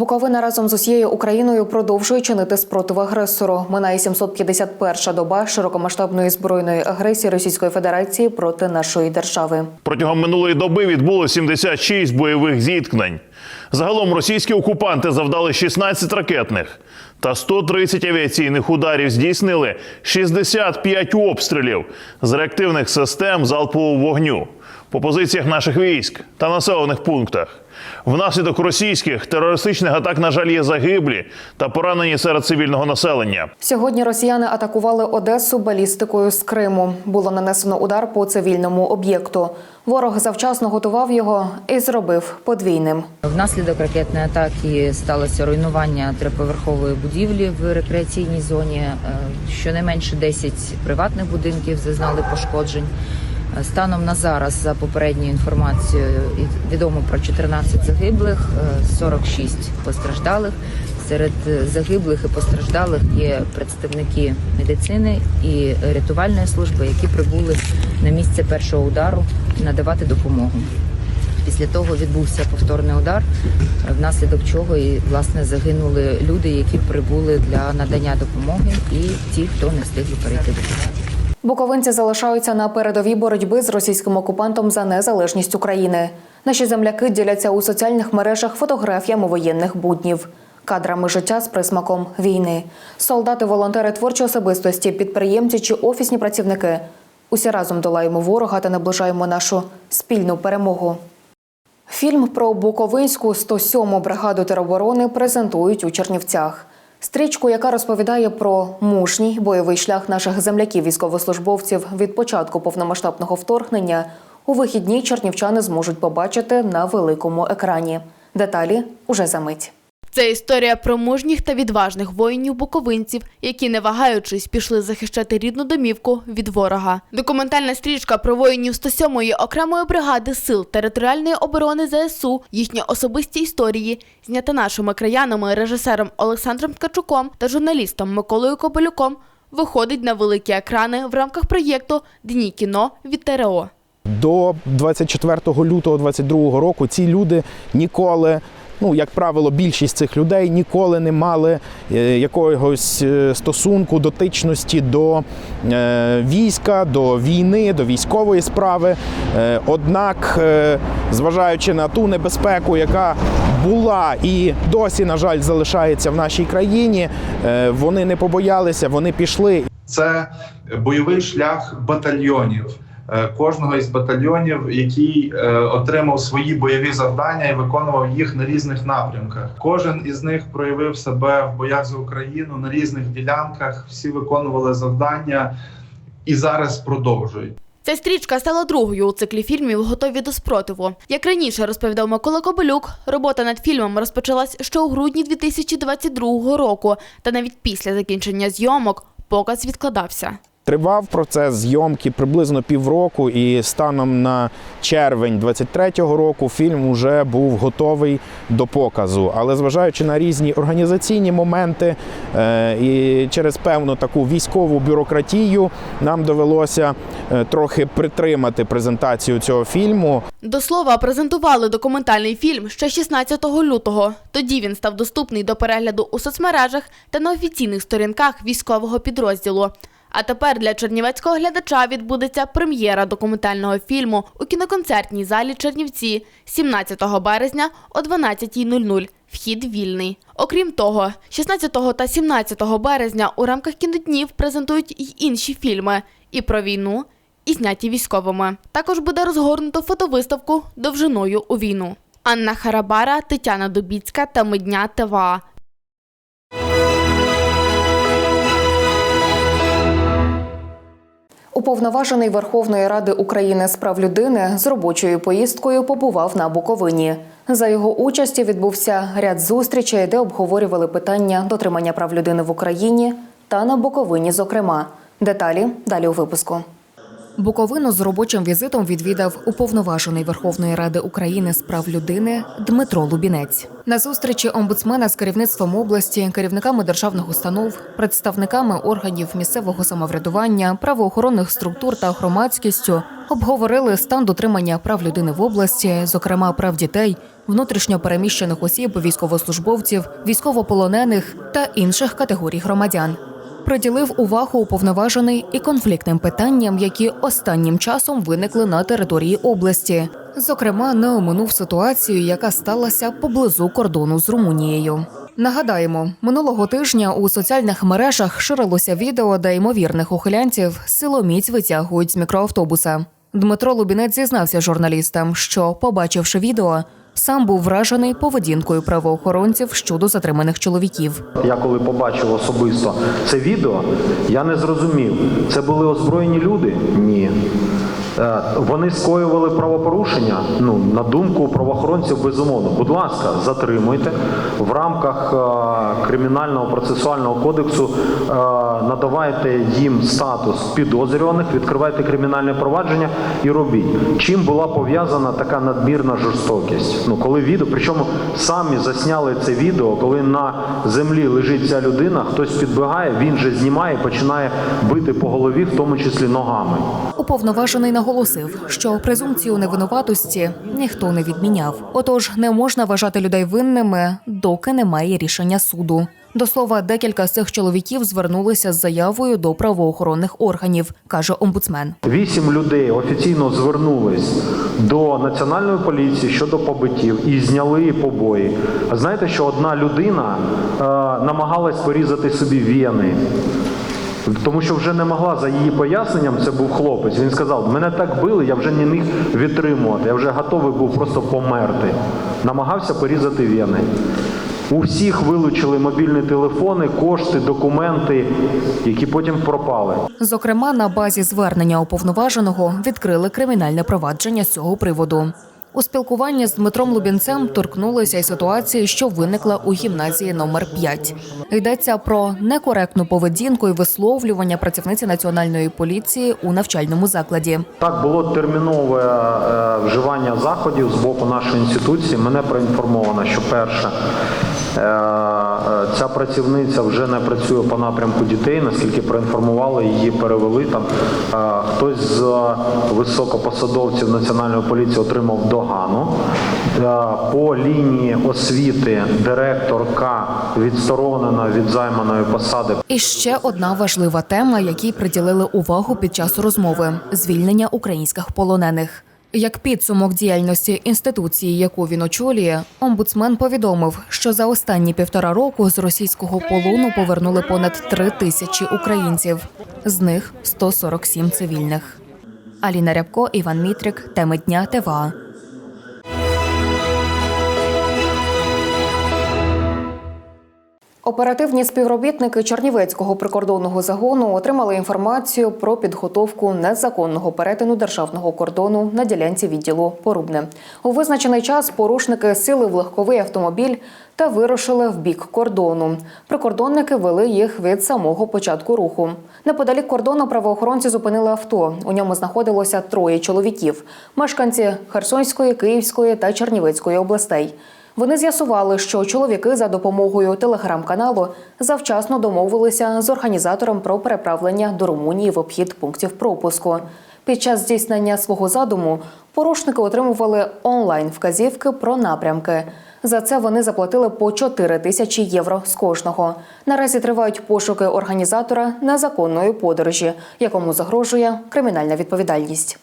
Буковина разом з усією Україною продовжує чинити спротив агресору. Минає 751 доба широкомасштабної збройної агресії Російської Федерації проти нашої держави. Протягом минулої доби відбуло 76 бойових зіткнень. Загалом російські окупанти завдали 16 ракетних та 130 авіаційних ударів. Здійснили 65 обстрілів з реактивних систем залпового вогню по позиціях наших військ та населених пунктах. Внаслідок російських терористичних атак, на жаль, є загиблі та поранені серед цивільного населення. Сьогодні росіяни атакували Одесу балістикою з Криму. Було нанесено удар по цивільному об'єкту. Ворог завчасно готував його і зробив подвійним. Внаслідок ракетної атаки сталося руйнування триповерхової будівлі в рекреаційній зоні. Е, Щонайменше 10 приватних будинків зазнали пошкоджень. Е, Станом на зараз, за попередньою інформацією, відомо про 14 загиблих, е, 46 постраждалих. Серед е, загиблих і постраждалих є представники медицини і рятувальної служби, які прибули на місце першого удару надавати допомогу. Після того відбувся повторний удар, внаслідок чого і власне загинули люди, які прибули для надання допомоги, і ті, хто не встигли перейти до. Буковинці залишаються на передовій боротьби з російським окупантом за незалежність України. Наші земляки діляться у соціальних мережах фотографіями воєнних буднів, кадрами життя з присмаком війни. Солдати, волонтери, творчі особистості, підприємці чи офісні працівники. Усі разом долаємо ворога та наближаємо нашу спільну перемогу. Фільм про Буковинську 107-му бригаду тероборони презентують у Чернівцях. Стрічку, яка розповідає про мужній бойовий шлях наших земляків-військовослужбовців від початку повномасштабного вторгнення, у вихідні чернівчани зможуть побачити на великому екрані. Деталі уже за мить. Це історія про мужніх та відважних воїнів-буковинців, які, не вагаючись, пішли захищати рідну домівку від ворога. Документальна стрічка про воїнів 107-ї окремої бригади сил територіальної оборони ЗСУ, їхні особисті історії, знята нашими краянами, режисером Олександром Ткачуком та журналістом Миколою Кобилюком, виходить на великі екрани в рамках проєкту Дні кіно від ТРО. До 24 лютого 22 року ці люди ніколи. Ну, як правило, більшість цих людей ніколи не мали е, якогось е, стосунку, дотичності до е, війська, до війни, до військової справи. Однак, зважаючи на ту небезпеку, яка була і досі, на жаль, залишається в нашій країні, вони не побоялися, вони пішли це бойовий шлях батальйонів. Е, Кожного із батальйонів, який е, отримав свої бойові завдання і виконував їх на різних напрямках. Кожен із них проявив себе в боях за Україну на різних ділянках. Всі виконували завдання і зараз продовжують. Ця стрічка стала другою у циклі фільмів Готові до спротиву. Як раніше розповідав Микола Кобилюк, робота над фільмом розпочалась ще у грудні 2022 року, та навіть після закінчення зйомок показ відкладався. Тривав процес зйомки приблизно півроку, і станом на червень 23-го року фільм вже був готовий до показу. Але зважаючи на різні організаційні моменти е, і через певну таку військову бюрократію, нам довелося е, трохи притримати презентацію цього фільму. До слова, презентували документальний фільм ще 16 лютого. Тоді він став доступний до перегляду у соцмережах та на офіційних сторінках військового підрозділу. А тепер для чернівецького глядача відбудеться прем'єра документального фільму у кіноконцертній залі Чернівці 17 березня о 12.00. Вхід вільний. Окрім того, 16 та 17 березня у рамках кіноднів презентують й інші фільми і про війну, і зняті військовими. Також буде розгорнуто фотовиставку довжиною у війну. Анна Харабара, Тетяна Дубіцька та Медня ТВА. Уповноважений Верховної Ради України з прав людини з робочою поїздкою побував на Буковині. За його участі відбувся ряд зустрічей, де обговорювали питання дотримання прав людини в Україні та на Буковині, зокрема. Деталі далі у випуску. Буковину з робочим візитом відвідав уповноважений Верховної Ради України з прав людини Дмитро Лубінець. На зустрічі омбудсмена з керівництвом області, керівниками державних установ, представниками органів місцевого самоврядування, правоохоронних структур та громадськістю обговорили стан дотримання прав людини в області, зокрема прав дітей, внутрішньо переміщених осіб, військовослужбовців, військовополонених та інших категорій громадян. Приділив увагу уповноважений і конфліктним питанням, які останнім часом виникли на території області. Зокрема, не оминув ситуацію, яка сталася поблизу кордону з Румунією. Нагадаємо, минулого тижня у соціальних мережах ширилося відео, де ймовірних ухилянців силоміць витягують з мікроавтобуса. Дмитро Лубінець зізнався журналістам, що, побачивши відео, сам був вражений поведінкою правоохоронців щодо затриманих чоловіків. Я коли побачив особисто це відео, я не зрозумів, це були озброєні люди? Ні. Е, Вони скоювали правопорушення. Ну, на думку правоохоронців, безумовно. Будь ласка, затримуйте в рамках е, кримінального процесуального кодексу. е, Надавайте їм статус підозрюваних, відкривайте кримінальне провадження і робіть. Чим була пов'язана така надмірна жорстокість? Ну, коли відео, причому самі засняли це відео, коли на землі лежить ця людина, хтось підбігає, він же знімає, починає бити по голові, в тому числі ногами. Уповноважений наголосив, що презумпцію невинуватості ніхто не відміняв. Отож, не можна вважати людей винними, доки немає рішення суду. До слова, декілька з цих чоловіків звернулися з заявою до правоохоронних органів, каже омбудсмен. Вісім людей офіційно звернулись до національної поліції щодо побиттів і зняли побої. А знаєте, що одна людина е, намагалась порізати собі вени. Тому що вже не могла за її поясненням, це був хлопець. Він сказав: мене так били, я вже не міг відтримувати. Я вже готовий був просто померти. Намагався порізати вени. У всіх вилучили мобільні телефони, кошти, документи, які потім пропали. Зокрема, на базі звернення уповноваженого відкрили кримінальне провадження з цього приводу. У спілкуванні з Дмитром Лубінцем торкнулися й ситуації, що виникла у гімназії номер 5 Йдеться про некоректну поведінку і висловлювання працівниці національної поліції у навчальному закладі. Так було термінове е, вживання заходів з боку нашої інституції. Мене проінформовано, що перше. Е, е, Ця працівниця вже не працює по напрямку дітей, наскільки проінформували, її перевели там. е, Хтось з високопосадовців національної поліції отримав догану. По лінії освіти директорка відсторонена від займаної посади І ще одна важлива тема, якій приділили увагу під час розмови звільнення українських полонених. Як підсумок діяльності інституції, яку він очолює, омбудсмен повідомив, що за останні півтора року з російського полону повернули понад три тисячі українців, з них 147 цивільних. Аліна Рябко, Іван Мітрик, теми дня ТВА. Оперативні співробітники Чернівецького прикордонного загону отримали інформацію про підготовку незаконного перетину державного кордону на ділянці відділу Порубне. У визначений час порушники сіли в легковий автомобіль та вирушили в бік кордону. Прикордонники вели їх від самого початку руху. Неподалік кордону правоохоронці зупинили авто. У ньому знаходилося троє чоловіків: мешканці Херсонської, Київської та Чернівецької областей. Вони з'ясували, що чоловіки за допомогою телеграм-каналу завчасно домовилися з організатором про переправлення до Румунії в обхід пунктів пропуску. Під час здійснення свого задуму порушники отримували онлайн вказівки про напрямки. За це вони заплатили по 4 тисячі євро з кожного. Наразі тривають пошуки організатора незаконної подорожі, якому загрожує кримінальна відповідальність.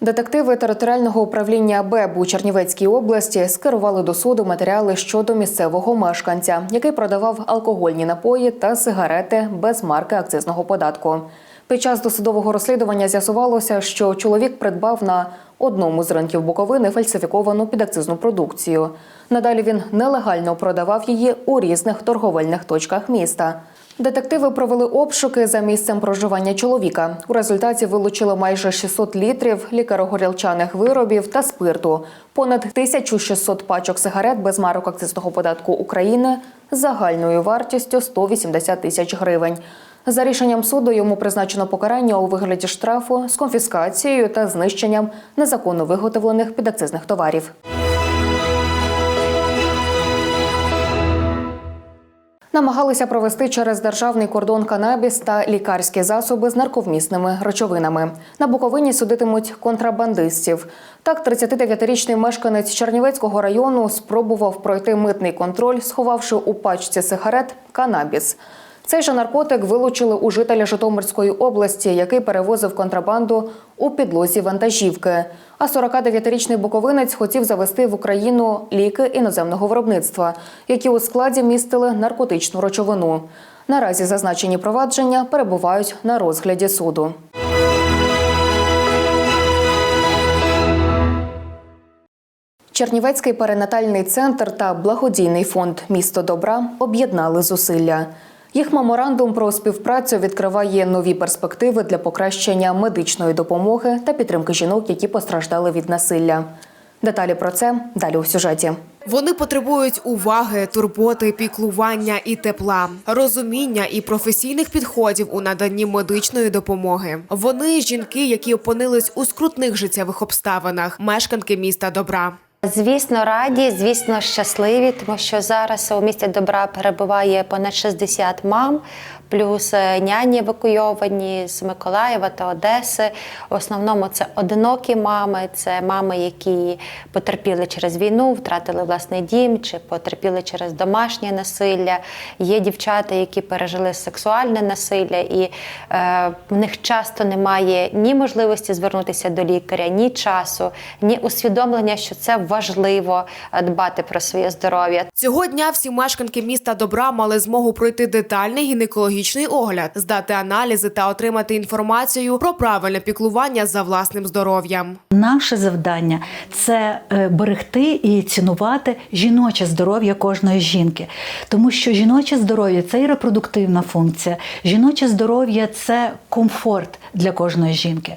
Детективи територіального управління БЕБ у Чернівецькій області скерували до суду матеріали щодо місцевого мешканця, який продавав алкогольні напої та сигарети без марки акцизного податку. Під час досудового розслідування з'ясувалося, що чоловік придбав на одному з ринків Буковини фальсифіковану підакцизну продукцію. Надалі він нелегально продавав її у різних торговельних точках міста. Детективи провели обшуки за місцем проживання чоловіка. У результаті вилучили майже 600 літрів лікаро-горілчаних виробів та спирту, понад 1600 пачок сигарет без марок акцизного податку України з загальною вартістю 180 тисяч гривень. За рішенням суду йому призначено покарання у вигляді штрафу з конфіскацією та знищенням незаконно виготовлених підакцизних товарів. Намагалися провести через державний кордон канабіс та лікарські засоби з нарковмісними речовинами. На Буковині судитимуть контрабандистів. Так, 39-річний мешканець Чернівецького району спробував пройти митний контроль, сховавши у пачці сигарет канабіс. Цей же наркотик вилучили у жителя Житомирської області, який перевозив контрабанду у підлозі вантажівки. А 49-річний буковинець хотів завести в Україну ліки іноземного виробництва, які у складі містили наркотичну речовину. Наразі зазначені провадження перебувають на розгляді суду. Чернівецький перинатальний центр та благодійний фонд Місто добра об'єднали зусилля. Їх меморандум про співпрацю відкриває нові перспективи для покращення медичної допомоги та підтримки жінок, які постраждали від насилля. Деталі про це далі у сюжеті. Вони потребують уваги, турботи, піклування і тепла, розуміння і професійних підходів у наданні медичної допомоги. Вони жінки, які опинились у скрутних життєвих обставинах, мешканки міста добра. Звісно, раді, звісно, щасливі, тому що зараз у місті добра перебуває понад 60 мам, плюс е, няні евакуйовані з Миколаєва та Одеси. В основному це одинокі мами, це мами, які потерпіли через війну, втратили власний дім чи потерпіли через домашнє насилля. Є дівчата, які пережили сексуальне насилля, і е, в них часто немає ні можливості звернутися до лікаря, ні часу, ні усвідомлення, що це важливо дбати про своє здоров'я. Цього дня всі мешканки міста добра мали змогу пройти детальний гінекологічний огляд, здати аналізи та отримати інформацію про правильне піклування за власним здоров'ям. Наше завдання це е, берегти і цінувати жіноче здоров'я кожної жінки, тому що жіноче здоров'я це і репродуктивна функція, жіноче здоров'я це комфорт для кожної жінки.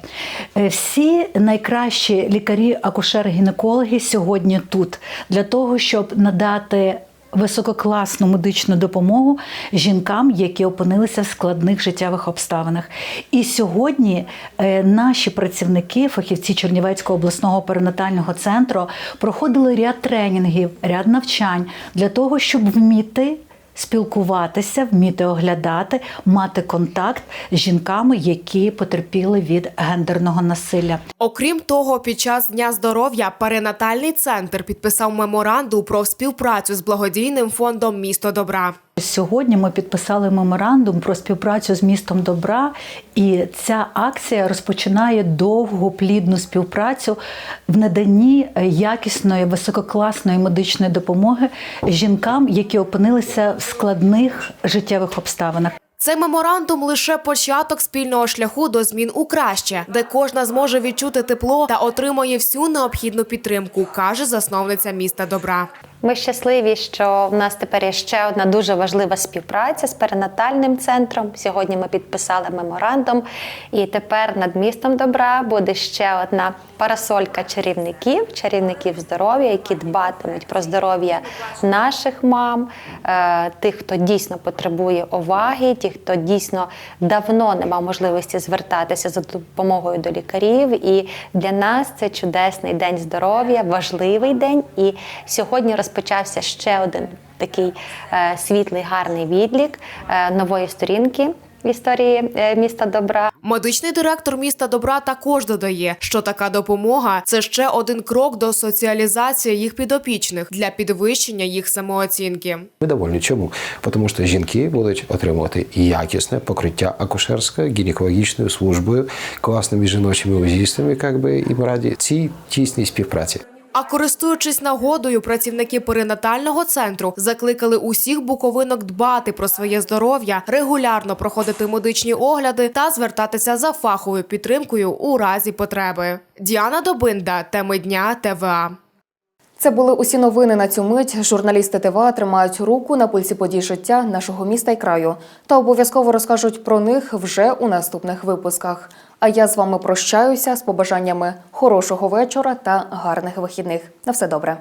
Е, Всі найкращі лікарі, акушери-гінекологи сьогодні тут для того, щоб надати висококласну медичну допомогу жінкам, які опинилися в складних життєвих обставинах. І сьогодні е, наші працівники, фахівці Чернівецького обласного перинатального центру, проходили ряд тренінгів, ряд навчань для того, щоб вміти. Спілкуватися, вміти оглядати, мати контакт з жінками, які потерпіли від гендерного насилля. Окрім того, під час дня здоров'я перинатальний центр підписав меморандум про співпрацю з благодійним фондом Місто добра. Сьогодні ми підписали меморандум про співпрацю з містом добра, і ця акція розпочинає довгу плідну співпрацю в наданні якісної висококласної медичної допомоги жінкам, які опинилися в складних життєвих обставинах. Цей меморандум лише початок спільного шляху до змін у краще, де кожна зможе відчути тепло та отримує всю необхідну підтримку, каже засновниця міста добра. Ми щасливі, що в нас тепер є ще одна дуже важлива співпраця з перинатальним центром. Сьогодні ми підписали меморандум, і тепер над містом добра буде ще одна парасолька чарівників, чарівників здоров'я, які дбатимуть про здоров'я наших мам, е, тих, хто дійсно потребує уваги, тих, хто дійсно давно не мав можливості звертатися за допомогою до лікарів. І для нас це чудесний день здоров'я, важливий день. І сьогодні розпочався ще один такий е, світлий, гарний відлік е, нової сторінки в історії е, міста добра. Медичний директор міста добра також додає, що така допомога це ще один крок до соціалізації їх підопічних для підвищення їх самооцінки. Ми довольні. Чому? Тому що жінки будуть отримувати якісне покриття акушерською, гінекологічною службою, класними жіночими узістами, як би, і ми раді цій тісній співпраці. А користуючись нагодою, працівники перинатального центру закликали усіх буковинок дбати про своє здоров'я, регулярно проходити медичні огляди та звертатися за фаховою підтримкою у разі потреби. Діана Добинда, теми дня ТВА. Це були усі новини на цю мить. Журналісти ТВА тримають руку на пульсі подій життя нашого міста і краю та обов'язково розкажуть про них вже у наступних випусках. А я з вами прощаюся з побажаннями хорошого вечора та гарних вихідних. На все добре.